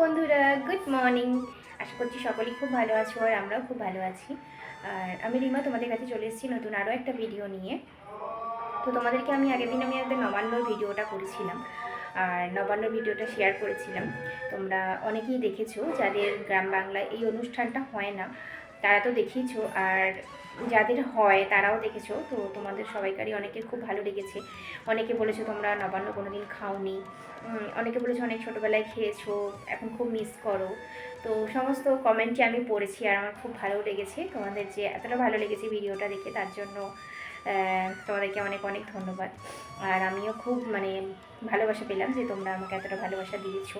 বন্ধুরা, good morning. আশা করছি সকলেই খুব ভালো আছো আর আমরাও খুব ভালো আছি। আর আমি রিমা, তোমাদের কাছে চলে এসেছি নতুন আরও একটা ভিডিও নিয়ে। তো তোমাদেরকে আমি আগের দিন আমি একটা নবান্নর ভিডিওটা করেছিলাম। আর নবান্ন ভিডিওটা শেয়ার করেছিলাম। তোমরা অনেকেই দেখেছ যাদের গ্রাম বাংলায় এই অনুষ্ঠানটা হয় না। তারা তো দেখেইছো আর যাদের হয় তারাও দেখেছ, তো তোমাদের সবাইকারই অনেকের খুব ভালো লেগেছে। অনেকে বলেছ তোমরা নবান্ন কোনো দিন খাওনি অনেকে বলেছ অনেক ছোটোবেলায় খেয়েছো, এখন খুব মিস করো। তো সমস্ত কমেন্টই আমি পড়েছি আর আমার খুব ভালো লেগেছে তোমাদের যে এতটা ভালো লেগেছে ভিডিওটা দেখে, তার জন্য তোমাদেরকে অনেক অনেক ধন্যবাদ। আর আমিও খুব মানে ভালোবাসা পেলাম যে তোমরা আমাকে এতটা ভালোবাসা দিয়েছ।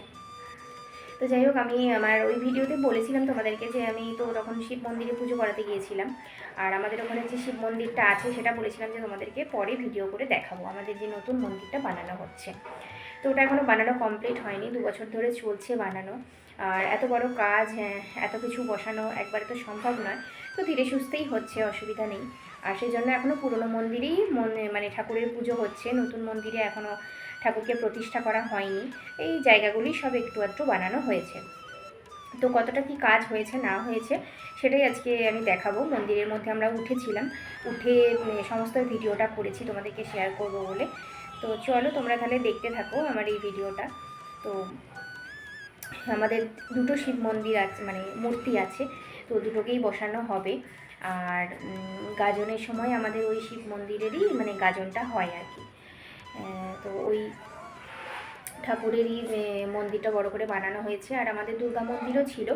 তো যাই হোক আমি আমার ওই ভিডিওতে বলেছিলাম তোমাদেরকে যে আমি তো তখন শিব মন্দিরে পুজো করাতে গিয়েছিলাম। আর আমাদের ওখানে যে শিব মন্দিরটা আছে সেটা বলেছিলাম যে তোমাদেরকে পরে ভিডিও করে দেখাবো আমাদের যে নতুন মন্দিরটা বানানো হচ্ছে। তো ওটা এখনও বানানো কমপ্লিট হয়নি দু বছর ধরে চলছে বানানো। আর এত বড় কাজ হ্যাঁ, এত কিছু বসানো একবারে তো সম্ভব নয়। তো ধীরে সুস্থেই হচ্ছে অসুবিধা নেই। আর সেই জন্য এখনও পুরনো মন্দিরেই মনে মানে ঠাকুরের পুজো হচ্ছে নতুন মন্দিরে এখনও ঠাকুরকে প্রতিষ্ঠা করা হয়নি। এই জায়গাগুলি সব একটু আধটু বানানো হয়েছে। তো কতটা কি কাজ হয়েছে, না হয়েছে, সেটাই আজকে আমি দেখাবো। মন্দিরের মধ্যে আমরা উঠেছিলাম। উঠে সমস্ত ভিডিওটা করেছি, তোমাদেরকে শেয়ার করব বলে। তো চলো তোমরা তাহলে দেখতে থাকো আমার এই ভিডিওটা। তো আমাদের দুটো শিব মন্দির আছে মানে মূর্তি আছে, তো দুটোকেই বসানো হবে। আর গাজনের সময় আমাদের ওই শিব মন্দিরেরই মানে গাজনটা হয় আর কি। তো ওই ঠাকুরেরই মন্দিরটা বড় করে বানানো হয়েছে। আর আমাদের দুর্গা মন্দিরও ছিল।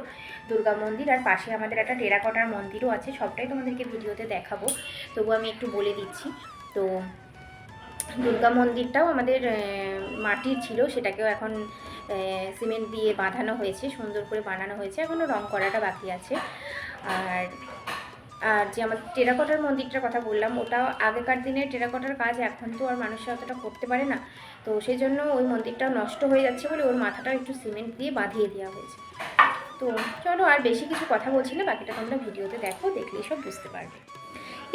দুর্গা মন্দির আর পাশে আমাদের একটা টেরাকটার মন্দিরও আছে। সবটাই তোমাদেরকে ভিডিওতে দেখাবো। তবু আমি একটু বলে দিচ্ছি। তো দুর্গা মন্দিরটাও আমাদের মাটির ছিল। সেটাকেও এখন সিমেন্ট দিয়ে বাঁধানো হয়েছে। সুন্দর করে বানানো হয়েছে। এখনও রং করাটা বাকি আছে। আর আর যে আমার টেরাকটার মন্দিরটার কথা বললাম, ওটাও আগেকার দিনে টেরাকটার কাজ এখন তো আর মানুষের অতটা করতে পারে না। তো সেই জন্য ওই মন্দিরটা নষ্ট হয়ে যাচ্ছে বলে ওর মাথাটা একটু সিমেন্ট দিয়ে বাঁধিয়ে দেওয়া হয়েছে। তো চলো আর বেশি কিছু কথা বলছি না, বাকিটা তোমরা ভিডিওতে দেখো দেখলে সব বুঝতে পারবে।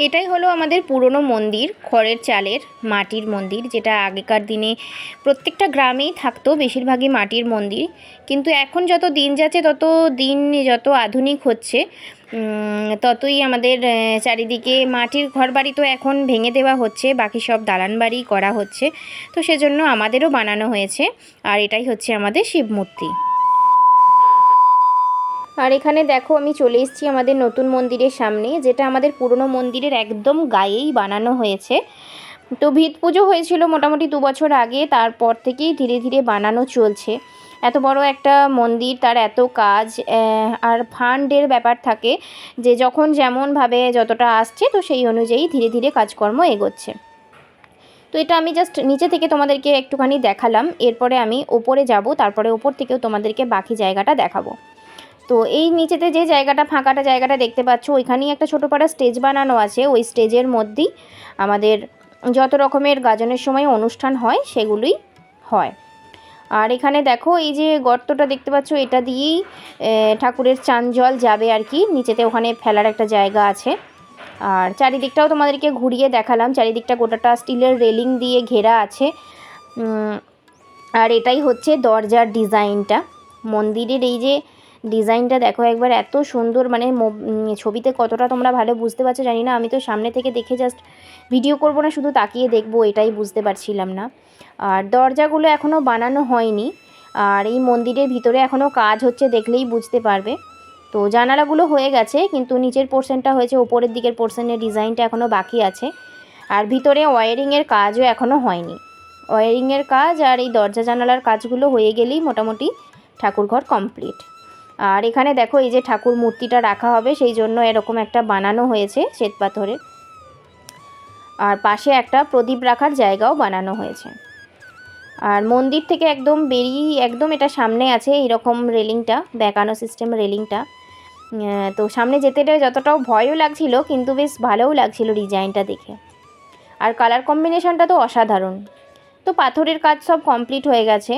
এটাই হলো আমাদের পুরনো মন্দির, খড়ের চালের মাটির মন্দির, যেটা আগেকার দিনে প্রত্যেকটা গ্রামেই থাকতো, বেশিরভাগই মাটির মন্দির। কিন্তু এখন যত দিন যাচ্ছে, তত দিন যত আধুনিক হচ্ছে ততই আমাদের চারিদিকে মাটির ঘরবাড়ি তো এখন ভেঙে দেওয়া হচ্ছে, বাকি সব দালান বাড়ি করা হচ্ছে। তো সেজন্য আমাদেরও বানানো হয়েছে, আর এটাই হচ্ছে আমাদের শিব মূর্তি। আর এখানে দেখো আমি চলে এসেছি আমাদের নতুন মন্দিরের সামনে, যেটা আমাদের পুরনো মন্দিরের একদম গায়েই বানানো হয়েছে। তো ভিত পুজো হয়েছিল মোটামুটি দু বছর আগে, তারপর থেকেই ধীরে ধীরে বানানো চলছে। এত বড় একটা মন্দির, তার এত কাজ আর ফান্ডের ব্যাপার থাকে যে যখন যেমনভাবে যতটা আসছে, তো সেই অনুযায়ী ধীরে ধীরে কাজকর্ম এগোচ্ছে। তো এটা আমি জাস্ট নিচে থেকে তোমাদেরকে একটুখানি দেখালাম, এরপরে আমি ওপরে যাব, তারপরে ওপর থেকেও তোমাদেরকে বাকি জায়গাটা দেখাবো। তো এই নিচেতে যে জায়গাটা, ফাঁকাটা জায়গাটা দেখতে পাচ্ছ, ওইখানেই একটা ছোটো পাড়া স্টেজ বানানো আছে। ওই স্টেজের মধ্যেই আমাদের যত রকমের গাজনের সময় অনুষ্ঠান হয়, সেগুলোই হয়। আর এখানে দেখো, এই যে গর্তটা দেখতে পাচ্ছ, এটা দিয়েই ঠাকুরের চান জল যাবে আর কি। নিচেতে ওখানে ফেলার একটা জায়গা আছে। আর চারিদিকটাও তোমাদেরকে ঘুরিয়ে দেখালাম। চারিদিকটা গোটাটা স্টিলের রেলিং দিয়ে ঘেরা আছে। আর এটাই হচ্ছে দরজার ডিজাইনটা। মন্দিরের এই যে ডিজাইনটা দেখো একবার এত সুন্দর মানে ছবিতে কতটা তোমরা ভালো বুঝতে পারছ জানি না। আমি তো সামনে থেকে দেখে জাস্ট ভিডিও করব না, শুধু তাকিয়ে দেখব, এটাই বুঝতে পারছিলাম না। আর দরজাগুলো এখনও বানানো হয়নি। আর এই মন্দিরের ভিতরে এখনও কাজ হচ্ছে দেখলেই বুঝতে পারবে। তো জানালাগুলো হয়ে গেছে, কিন্তু নিচের পোর্শনটা হয়েছে, ওপরের দিকের পোর্শনের ডিজাইনটা এখনও বাকি আছে। আর ভিতরে ওয়ারিংয়ের কাজও এখনও হয়নি। ওয়ারিংয়ের কাজ আর এই দরজা জানালার কাজগুলো হয়ে গেলেই মোটামুটি ঠাকুরঘর কমপ্লিট আর এখানে দেখো এই যে ঠাকুর মূর্তিটা রাখা হবে, সেই জন্য এরকম একটা বানানো হয়েছে শ্বেত পাথরের। আর পাশে একটা প্রদীপ রাখার জায়গাও বানানো হয়েছে। আর মন্দির থেকে একদম বেরিয়ে, একদম এটা সামনে আছে এইরকম রেলিংটা বেঁকানো সিস্টেম রেলিংটা। তো সামনে যেতে যতটাও ভয়ও লাগছিল, কিন্তু বেশ ভালোও লাগছিল ডিজাইনটা দেখে। আর কালার কম্বিনেশনটা তো অসাধারণ। তো পাথরের কাজ সব কমপ্লিট হয়ে গেছে।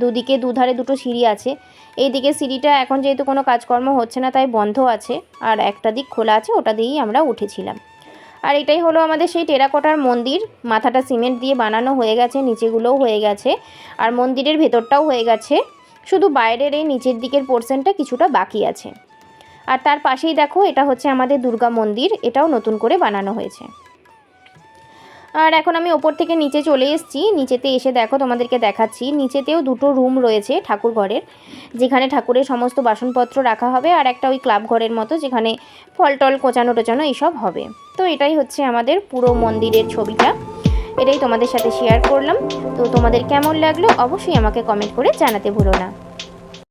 দুদিকে, দুধারে দুটো সিঁড়ি আছে। এইদিকে সিঁড়িটা এখন যেহেতু কোনো কাজকর্ম হচ্ছে না, তাই বন্ধ আছে। আর একটা দিক খোলা আছে, ওটা দিয়েই আমরা উঠেছিলাম। আর এটাই হলো আমাদের সেই টেরাকোটার মন্দির। মাথাটা সিমেন্ট দিয়ে বানানো হয়ে গেছে, নিচেগুলোও হয়ে গেছে। আর মন্দিরের ভেতরটাও হয়ে গেছে। শুধু বাইরের এই নিচের দিকের পোর্শনটা কিছুটা বাকি আছে। আর তার পাশেই দেখো, এটা হচ্ছে আমাদের দুর্গা মন্দির। এটাও নতুন করে বানানো হয়েছে। আর এখন আমি ওপর থেকে নিচে চলে এসেছি। নিচেতে এসে দেখো তোমাদেরকে দেখাচ্ছি। নিচেতেও দুটো রুম রয়েছে ঠাকুর ঘরের, যেখানে ঠাকুরের সমস্ত বাসনপত্র রাখা হবে আর একটা ওই ক্লাব ঘরের মতো যেখানে ফল টল কোচানো টোচানো এইসব হবে। তো এটাই হচ্ছে আমাদের পুরো মন্দিরের ছবিটা। এটাই তোমাদের সাথে শেয়ার করলাম। তো তোমাদের কেমন লাগল অবশ্যই আমাকে কমেন্ট করে জানাতে ভুলো না।